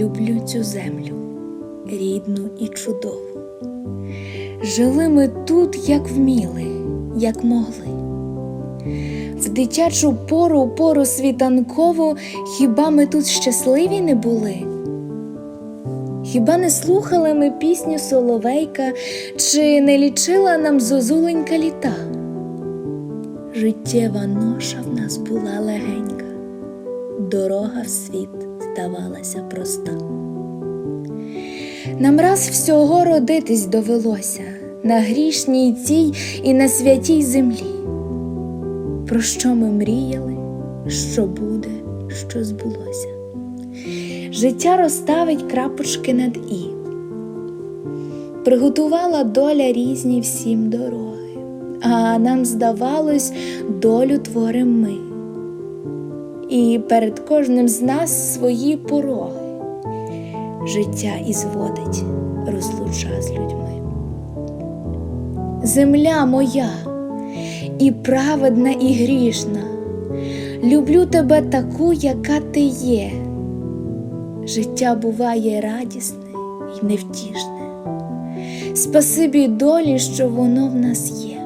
люблю цю землю, рідну і чудову. Жили ми тут, як вміли, як могли. В дитячу пору, пору світанкову, хіба ми тут щасливі не були? Хіба не слухали ми пісню Соловейка, чи не лічила нам зозуленька літа? Життєва ноша в нас була легенька, дорога в світ здавалася проста. Нам раз всього родитись довелося на грішній цій і на святій землі. Про що ми мріяли, що буде, що збулося. Життя розставить крапочки над і. Приготувала доля різні всім дороги, а нам здавалось, долю творим ми. І перед кожним з нас свої пороги. Життя ізводить, розлуча з людьми. Земля моя і праведна, і грішна. Люблю тебе таку, яка ти є. Життя буває радісне і невтішне. Спасибі долі, що воно в нас є.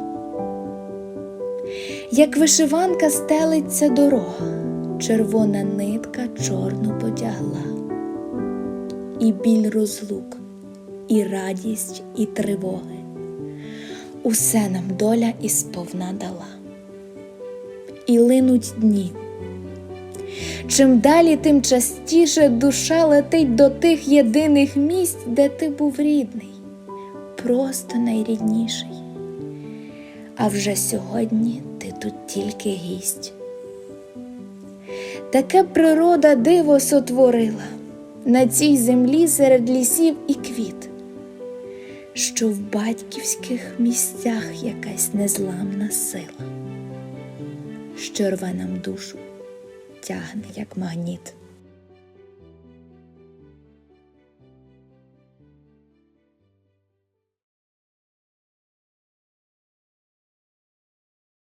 Як вишиванка стелиться дорога, червона нитка чорну потягла, і біль розлук, і радість, і тривоги. Усе нам доля і сповна дала. І линуть дні. Чим далі, тим частіше душа летить до тих єдиних місць, де ти був рідний, просто найрідніший. А вже сьогодні ти тут тільки гість. Таке природа диво сотворила на цій землі серед лісів і квіт, що в батьківських місцях якась незламна сила, що рве нам душу, тягне, як магніт.